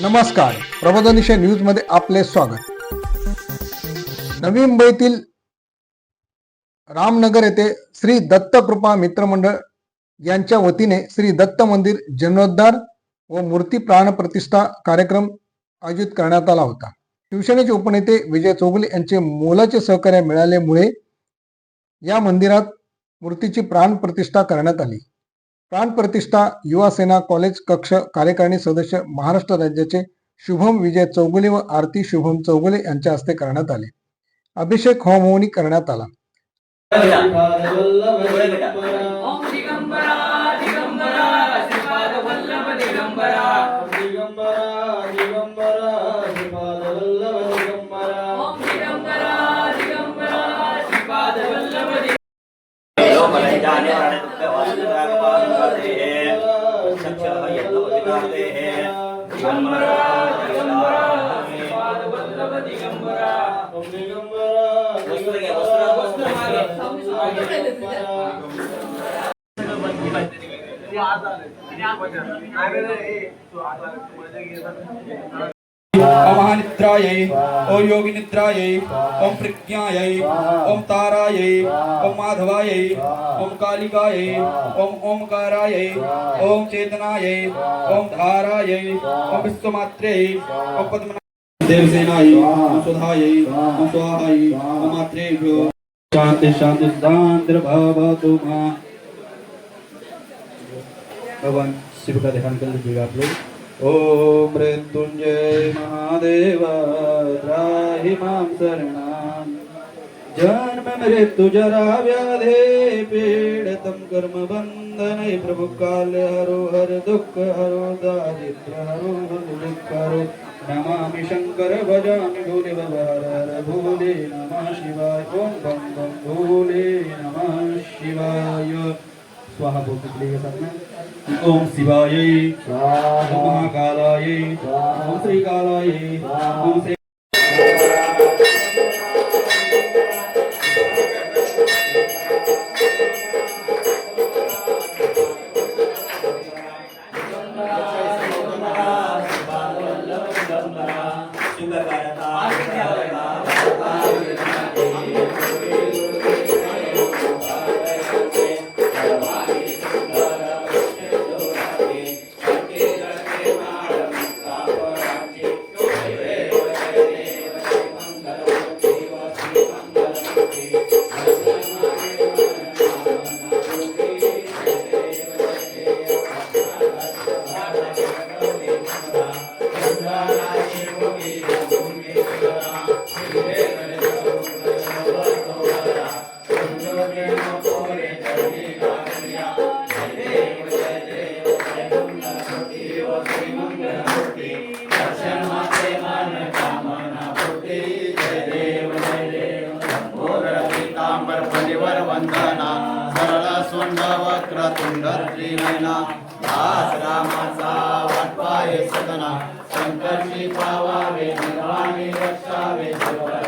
नमस्कार. प्रबोधनिशय न्यूजमध्ये आपले स्वागत. नवी मुंबईतील रामनगर येथे श्री दत्त कृपा मित्र मंडळ यांच्या वतीने श्री दत्त मंदिर जीर्णोद्धार व मूर्ती प्राण प्रतिष्ठा कार्यक्रम आयोजित करण्यात आला होता. शिवसेनेचे उपनेते विजय चोगले यांचे मोलाचे सहकार्य मिळाल्यामुळे या मंदिरात मूर्तीची प्राण प्रतिष्ठा करण्यात आली. प्राण प्रतिष्ठा युवा सेना कॉलेज कक्ष कार्यकारिणी सदस्य महाराष्ट्र राज्याचे शुभम विजय चौगुले व आरती शुभम चौगुले यांच्या हस्ते करण्यात आले. अभिषेक होमहोनी करण्यात आला. ओम दिगंबरा दिगंबरा पाद वल्लभ दिगंबरा ओम दिगंबरा दिगंबरा श्रीपाद वल्लभ दिगंबरा दिगंबरा दिगंबरा श्रीपाद वल्लभ दिगंबरा वस्त्र मागे महानिद्रायै ॐ योगिनिद्रायै ॐ प्रज्ञायै ॐ तारायै ॐ माधवायै ॐ कालिकायै ॐ ओंकारायै ॐ चेतनायै ॐ धारायै ॐ विश्वमात्र्यै ॐ पद्मना देवसेनायै ॐ सुधायै ॐ स्वाहायै ॐ मात्रेभ्यो शांति शांति शांतिर्भवतु मा भगवान शिव का ध्यान कर लीजिएगा आप लोग। ॐ मृत्युञ्जय महादेव राहि मां शरणां जन्म मृत्यु जरा व्याधे पीडितं कर्म बन्धने प्रभु हरो हर दुःख हरो दारिद्र हरो दुःख हरो। नमामि शङ्कर भजामि भोले बाबा हर हर नमः शिवाय। ॐ बं बं भूले नमः शिवाय। स्वाहा बोलते चलिएगा साथ में ओम शिवाय ओम महाकालाय ओम श्री कालाय सजना दास रामाचा वाटपाये सदना. शंकरची पावावे निर्वाणी रक्षावे शिवाय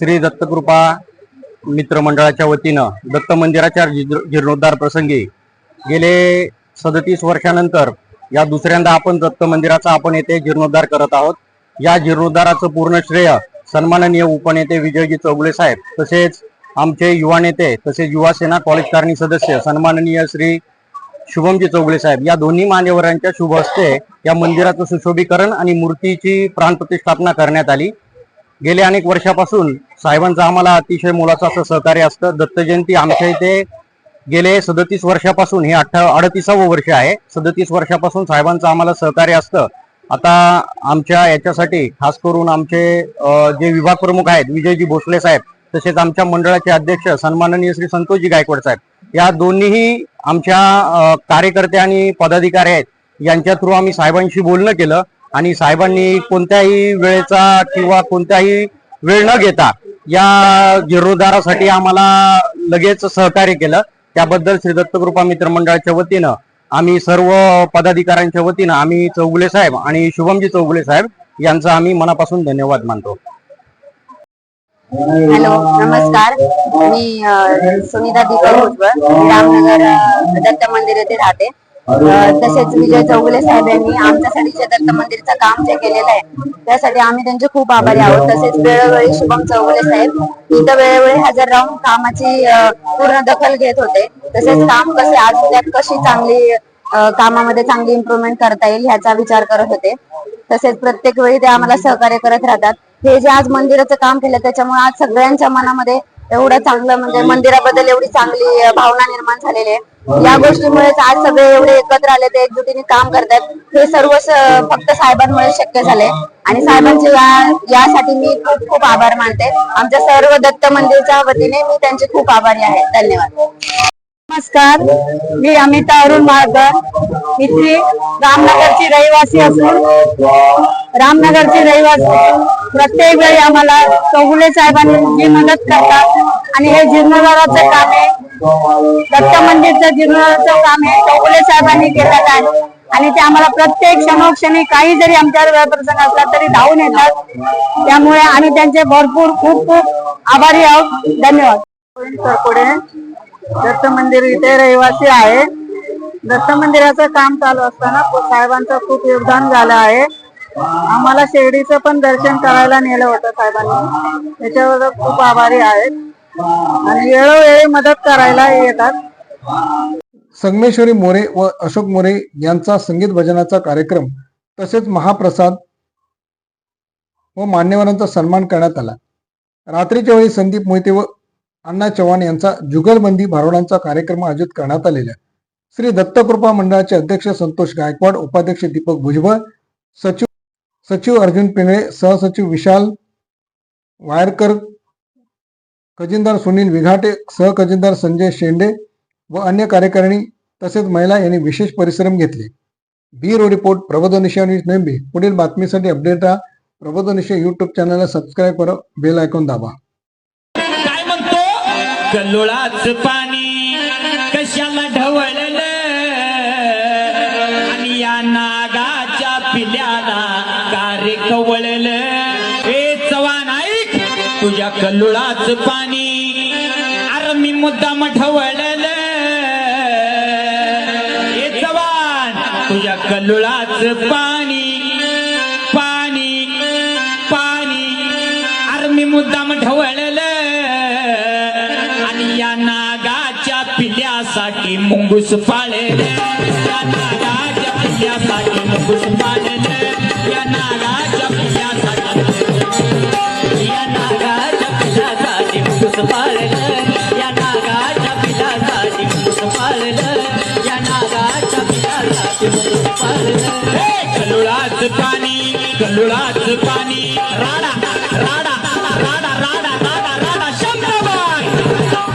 श्री दत्तकृपा मित्रमंडळाच्या वतीनं दत्त मंदिराच्या जीर्णोद्धार प्रसंगी गेले सदतीस वर्षानंतर या दुसऱ्यांदा आपण दत्त मंदिराचा आपण येथे जीर्णोद्धार करत आहोत. या जीर्णोद्धाराचं पूर्ण श्रेय सन्माननीय उपनेते विजयजी चौगुले साहेब तसेच आमचे युवा नेते तसेच युवा सेना कॉलेज सदस्य सन्माननीय श्री शुभमजी चौगुले साहेब या दोन्ही मान्यवरांच्या शुभ हस्ते या मंदिराचं सुशोभीकरण आणि मूर्तीची प्राणप्रतिष्ठापना करण्यात आली. गेल्या अनेक वर्षापासून साहेबांचं आम्हाला अतिशय मोलाचं असं सहकार्य असतं. दत्त जयंती आमच्या इथे गेले सदतीस वर्षापासून हे अठ्ठा अडतीसावं वर्ष आहे. सदतीस वर्षापासून साहेबांचं आम्हाला सहकार्य असतं. आता आमच्या याच्यासाठी खास करून आमचे जे विभाग प्रमुख आहेत विजयजी भोसले साहेब तसेच आमच्या मंडळाचे अध्यक्ष सन्माननीय श्री संतोषजी गायकवाड साहेब या दोन्हीही आमच्या कार्यकर्ते आणि पदाधिकारी आहेत. यांच्या थ्रू आम्ही साहेबांशी बोलणं केलं. आणि साहेबांनी कोणत्याही वेळेचा किंवा कोणत्याही वेळ न घेता या जीर्णोद्धारासाठी आम्हाला लगेच सहकार्य केलं. त्याबद्दल श्री दत्तकृपा मित्र मंडळाच्या वतीनं आम्ही सर्व पदाधिकाऱ्यांच्या वतीनं आम्ही चौगुले साहेब आणि शुभमजी चौगुले साहेब यांचा आम्ही मनापासून धन्यवाद मानतो. हॅलो नमस्कार. मी सुनीता दीपक भुजबळ रामनगर दत्त मंदिर येथे राहते. तसेच विजय चौगुले साहेब यांनी आमच्यासाठी जे दत्त मंदिरचं काम जे केलेलं आहे त्यासाठी आम्ही त्यांचे खूप आभारी आहोत. तसेच वेळोवेळी शुभम चौगुले साहेब इथं वेळोवेळी हजर राहून कामाची पूर्ण दखल घेत होते. तसेच काम कसे आज उद्यात कशी चांगली कामामध्ये चांगली इम्प्रुव्हमेंट करता येईल ह्याचा विचार करत होते. तसेच प्रत्येक वेळी ते आम्हाला सहकार्य करत राहतात. हे जे आज मंदिराचं काम केलं त्याच्यामुळे आज सगळ्यांच्या मनामध्ये एवढं चांगलं म्हणजे मंदिराबद्दल एवढी चांगली भावना निर्माण झालेली आहे. या गोष्टीमुळेच आज सगळे एवढे एकत्र आले ते एकजुटीने काम करतात. हे सर्व फक्त साहेबांमुळे शक्य झाले. आणि साहेबांचे यासाठी मी खूप खूप आभार मानते. आमच्या सर्व दत्त मंदिरच्या वतीने मी त्यांचे खूप आभारी आहे. धन्यवाद. नमस्कार. मी अमिता अरुण माळकर. इथली रामनगरची रहिवासी असून रामनगरची रहिवासी प्रत्येक वेळी आम्हाला चौगुले साहेबांनी जी मदत करतात आणि हे जीर्णोद्धाराचं काम आहे. दत्त मंदिरचं जीर्णोद्धाराचं काम आहे चौगुले साहेबांनी केलेलं आहे. आणि ते आम्हाला प्रत्येक क्षणोक्षणी काही जरी आमच्यावर प्रसंग असला तरी धावून येतात. त्यामुळे आम्ही त्यांचे भरपूर खूप खूप आभारी आहोत. धन्यवाद. पुढे दत्त मंदिर इथे रहिवासी आहे. दत्त मंदिराचं काम चालू असताना साहेबांचं खूप योगदान झालं आहे. आम्हाला शिर्डीचं पण दर्शन करायला नेलं होतं साहेबांनी. त्याच्यावर खूप आभारी आहेत आणि वेळोवेळी मदत करायला येतात. संगमेश्वरी मोरे व अशोक मोरे यांचा संगीत भजनाचा कार्यक्रम तसेच महाप्रसाद व मान्यवरांचा सन्मान करण्यात आला. रात्रीच्या वेळी संदीप मोहिते व अण्णा चव्हाण यांचा जुगलबंदी भारुडांचा कार्यक्रम आयोजित करण्यात आलेला आहे. श्री दत्तकृपा मंडळाचे अध्यक्ष संतोष गायकवाड उपाध्यक्ष दीपक भुजबळ सचिव सचिव अर्जुन पिंगळे सहसचिव विशाल वायरकर खजिनदार सुनील विघाटे सहखजिनदार संजय शेंडे व अन्य कार्यकारिणी तसेच महिला यांनी विशेष परिश्रम घेतले. ब्युरो रिपोर्ट प्रबोधनिशा न्यूज नेंबी पुढील बातमीसाठी अपडेट राहा. प्रबोधनिशा युट्यूब चॅनलला सबस्क्राईब करा बेल आयकॉन दाबा. कल्लोळाच पाणी कशाला ढवळलं? आणि या नागाच्या पिल्याला कारे कवळलं. हे चव्हाण ऐक तुझ्या कल्लोळाच पाणी अरे मी मुद्दाम ढवळलं. हे चव्हाण तुझ्या कल्लोळाच पाणी पाणी पाणी अरे मी मुद्दाम ढवळलं. साठी मुंगूस पाळे या नागाच्या पिल्यासाठी मुंगूस पाळलं या नागाच्या